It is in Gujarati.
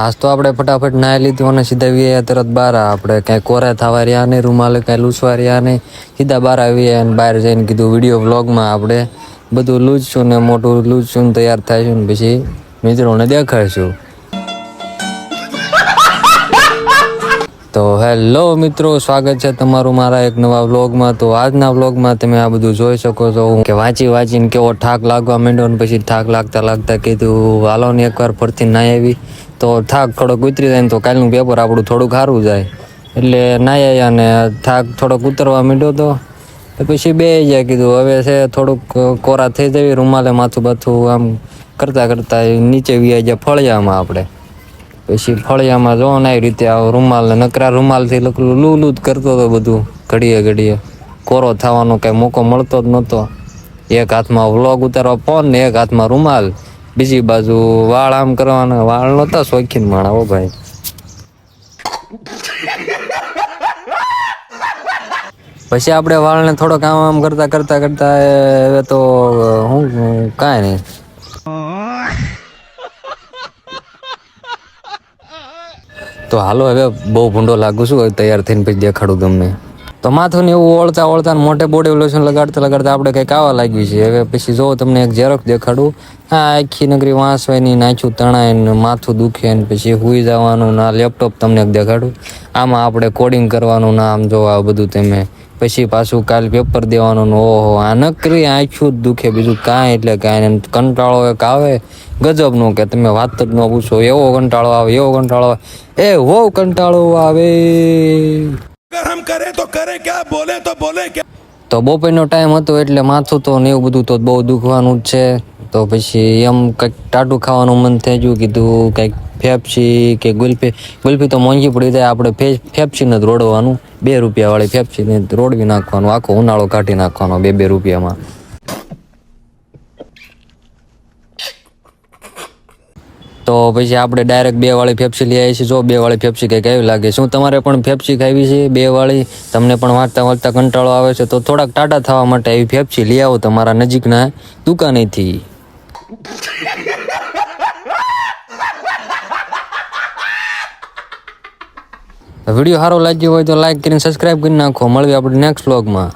આજ તો આપણે ફટાફટ નાહી લીધું અને સીધા વીએ તરત બહાર આપણે કાંઈ કોરા થવા રહ્યા નહીં, રૂમાલ કાંઈ લૂછવા રહ્યા નહીં. સીધા બહાર આવીએ અને બહાર જઈને કીધું, વીડિયો વ્લોગમાં આપણે બધું લૂછશું ને મોટું લૂછશું ને તૈયાર થઈશું ને પછી મિત્રોને દેખાડશું. તો હેલો મિત્રો, સ્વાગત છે તમારું મારા એક નવા વ્લોગમાં. તો આજના વ્લોગમાં તમે આ બધું જોઈ શકો છો. કે વાંચી વાંચીને કેવો થાક લાગવા માંડ્યો ને પછી થાક લાગતા લાગતા કીધું, હાલો ને એકવાર ફરતી નાહી આવી. તો થાક થોડોક ઉતરી જાય ને તો કાલનું પેપર આપણું થોડુંક સારું જાય. એટલે નાહી આવ્યા ને થાક થોડોક ઉતરવા માંડ્યો તો પછી બે જાય કીધું, હવે છે થોડુંક કોરા થઈ જવી, રૂમાલે માથું બાથું આમ કરતાં કરતાં નીચે વ્યાઈ જાય ફળિયામાં આપણે. પછી ફળિયામાં જો ને આવી રીતે આ રૂમાલ નકરા રૂમાલથી લકલું લૂલું જ કરતો હતો બધું ઘડીએ ઘડીએ. કોરો થવાનો કાંઈ મોકો મળતો જ નહોતો. એક હાથમાં વ્લોગ ઉતારવા ફોન ને એક હાથમાં રૂમાલ. બીજી બાજુ વાળ આમ કરવાના, વાળ નહોતા શોખીન માણા હો ભાઈ. પછી આપણે વાળને થોડો કામ આમ કરતા કરતા કરતા હવે તો હું કાંઈ નહીં. તો હાલો, હવે બહુ ભૂંડો લાગુ છું તૈયાર થઈને પછી દેખાડું તમને. તો માથું ને એવું ઓળતા ઓળતા મોટે બોડી લોશન લગાડતા લગાડતા આપણે કંઈક આવા લાગ્યું છે. હવે પછી જો તમને એક ઝેરોક દેખાડું, આ આખી નગરી વાંસવાયની નાખ્યું તણાય ને માથું દુખે ને પછી હુઈ જવાનું ના લેપટોપ તમને દેખાડું. આમાં આપણે કોડિંગ કરવાનું ના આમ જો આ બધું તમે. પછી પાછું કાલ પેપર દેવાનું ને ઓહો, આ નકરી આંખ્યું જ દુખે, બીજું કાંઈ એટલે કાંઈ કંટાળો એક આવે ગજબનો કે તમે વાત જ ન પૂછો, એવો કંટાળો આવે, એવો કંટાળો આવે. એ હો કંટાળો આવે. અગર હમ કરે તો કરે ક્યા બોલે તો બોલે ક્યા તો બપોરનો ટાઈમ હતો એટલે માથું તો ને એવું બધું તો બહુ દુખવાનું જ છે. તો પછી એમ કંઈક ટાટું ખાવાનું મન થઈ ગયું, કીધું કંઈક ફેફસી કે ગુલફી ગુલ્ફી તો મોંઘી પડી જાય, આપણે ફેફસીને જ રોડવાનું. બે રૂપિયાવાળી ફેફસીને રોડવી નાખવાનું, આખો ઉનાળો કાઢી નાખવાનો બે બે રૂપિયામાં. તો પછી આપણે ડાયરેક્ટ બે વાળી ફેફસી લઈ આવી છીએ જો બે વાળી ફેફસી કંઈક કેવી લાગે. શું તમારે પણ ફેફસી ખાવી છે? બે વાળી? તમને પણ વાંચતા વાંચતા કંટાળો આવે છે. તો થોડાક ટાટા થવા માટે એવી ફેફસી લઈ આવો તમારા નજીકના દુકાનેથી. વીડિયો સારો લાગ્યો હોય તો લાઈક કરીને સબસ્ક્રાઈબ કરી નાખો. મળવી આપણે નેક્સ્ટ વ્લોગમાં